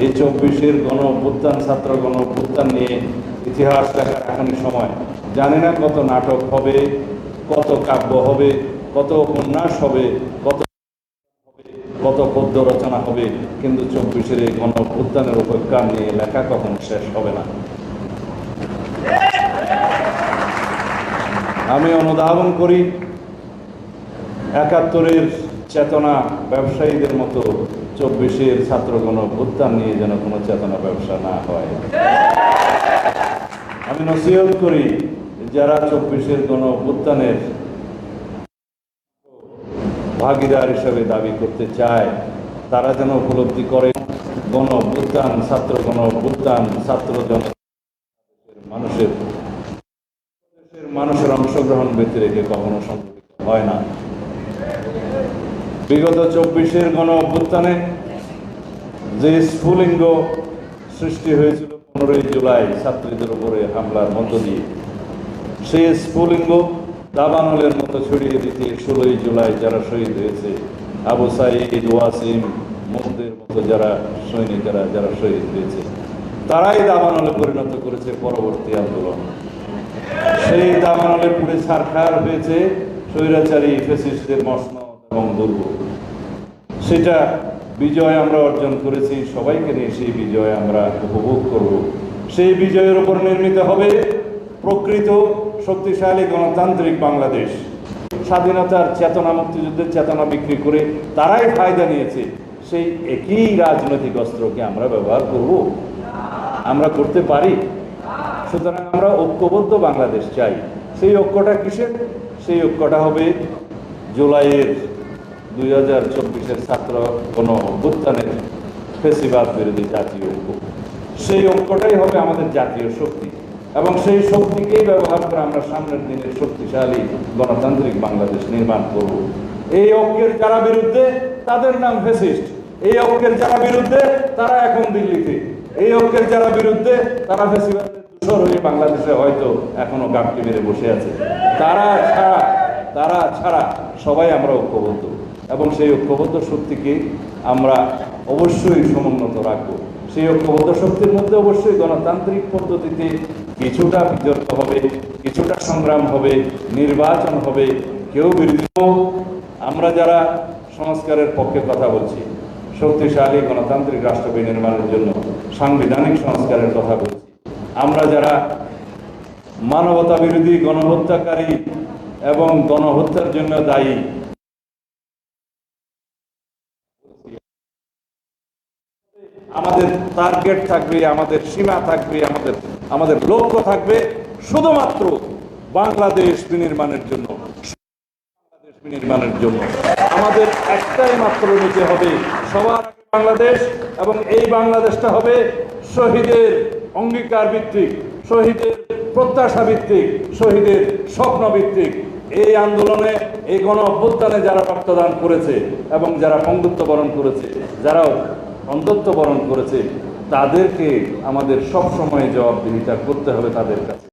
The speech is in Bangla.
এই চব্বিশের গণ অভ্যুত্থান ছাত্র গণ অভ্যুত্থান নিয়ে ইতিহাস লেখার এখন সময়। জানি না কত নাটক হবে, কত কাব্য হবে, কত উপন্যাস হবে, কত কত পদ্য রচনা হবে, কিন্তু চব্বিশের এই গণ অভ্যুত্থানের উপেক্ষা নিয়ে লেখা কখন শেষ হবে না। আমি অনুধাবন করি, একাত্তরের চেতনা ব্যবসায়ীদের মতো চব্বিশের ছাত্র গণ অভ্যুত্থান নিয়ে যেন কোনো চেতনা ব্যবসা না হয়। আমি নসিহত করি, যারা চব্বিশের গণ অভ্যুত্থানের ভাগিদার হিসেবে দাবি করতে চায়, তারা যেন উপলব্ধি করে গণ অভ্যুত্থান ছাত্র গণ অভ্যুত্থান ছাত্র মানুষের মানুষের অংশগ্রহণ ব্যতি রেখে কখনো সংগঠিত হয় না। বিগত চব্বিশের গণ অভ্যুত্থানে যে স্ফুলিঙ্গ সৃষ্টি হয়েছিল পনেরোই জুলাই ছাত্রীদের উপরে হামলার মধ্য দিয়ে, সেই স্ফুলিঙ্গ দাবানলের মতো ছড়িয়ে দিতে ষোলোই জুলাই যারা শহীদ হয়েছে, আবু সাইদ, ওয়াসিম মুহদের মতো যারা সৈনিকেরা যারা শহীদ হয়েছে, তারাই দাবানলে পরিণত করেছে পরবর্তী আন্দোলন। সেই দাবানলে পুড়ে ছারখার হয়েছে স্বৈরাচারী ফেসিস্টদের মসনদ এবং দুর্গ সেটা বিজয় আমরা অর্জন করেছি, সবাইকে নিয়ে সেই বিজয় আমরা উপভোগ করব। সেই বিজয়ের উপর নির্মিত হবে প্রকৃত শক্তিশালী গণতান্ত্রিক বাংলাদেশ। স্বাধীনতার চেতনা মুক্তিযুদ্ধের চেতনা বিক্রি করে তারাই ফায়দা নিয়েছে। সেই একই রাজনৈতিক অস্ত্রকে আমরা ব্যবহার করব। আমরা করতে পারি। সুতরাং আমরা ঐক্যবদ্ধ বাংলাদেশ চাই। সেই ঐক্যটা কিসের? সেই ঐক্যটা হবে জুলাইয়ের দুই হাজার চব্বিশের ছাত্র কোন অভ্যুত্থানের ফেসিবাদ বিরোধী জাতীয় ঐক্য সেই ঐক্যটাই হবে আমাদের জাতীয় শক্তি। এবং সেই শক্তিকেই ব্যবহার করে আমরা সামনের দিনে শক্তিশালী গণতান্ত্রিক বাংলাদেশ নির্মাণ করব। এই ঐক্যের যারা বিরুদ্ধে, তাদের নাম ফেসিস্ট। এই ঐক্যের যারা বিরুদ্ধে, তারা এখন দিল্লিতে। এই ঐক্যের যারা বিরুদ্ধে, তারা ফেসিবাদের হয়ে বাংলাদেশে হয়তো এখনও গাপটি মেরে বসে আছে। তারা ছাড়া তারা ছাড়া সবাই আমরা ঐক্যবদ্ধ। এবং সেই ঐক্যবদ্ধ শক্তিকে আমরা অবশ্যই সমুন্নত রাখব। সেই ঐক্যবদ্ধ শক্তির মধ্যে অবশ্যই গণতান্ত্রিক পদ্ধতিতে কিছুটা বিতর্ক হবে, কিছুটা সংগ্রাম হবে, নির্বাচন হবে, কেউ বিরোধী আমরা যারা সংস্কারের পক্ষে কথা বলছি, শক্তিশালী গণতান্ত্রিক রাষ্ট্র বিনির্মাণের জন্য সাংবিধানিক সংস্কারের কথা বলছি, আমরা যারা মানবতা বিরোধী গণহত্যাকারী এবং গণহত্যার জন্য দায়ী আমাদের টার্গেট থাকবে, আমাদের সীমা থাকবে, আমাদের আমাদের লক্ষ্য থাকবে শুধুমাত্র বাংলাদেশ বিনির্মাণের জন্য। বাংলাদেশ বিনির্মাণের জন্য। আমাদের একটাই মাত্র নিতে হবে সবার বাংলাদেশ এবং এই বাংলাদেশটা হবে শহীদের অঙ্গীকার ভিত্তিক, শহীদের প্রত্যাশা ভিত্তিক, শহীদের স্বপ্ন ভিত্তিক। এই আন্দোলনে এই গণ অভ্যুত্থানে যারা রক্তদান করেছে এবং যারা পঙ্গুত্ব বরণ করেছে যারা অন্ধত্ব বরণ করেছে তাদেরকে আমাদের সব সময় জবাবদিহিতা করতে হবে তাদের কাছে।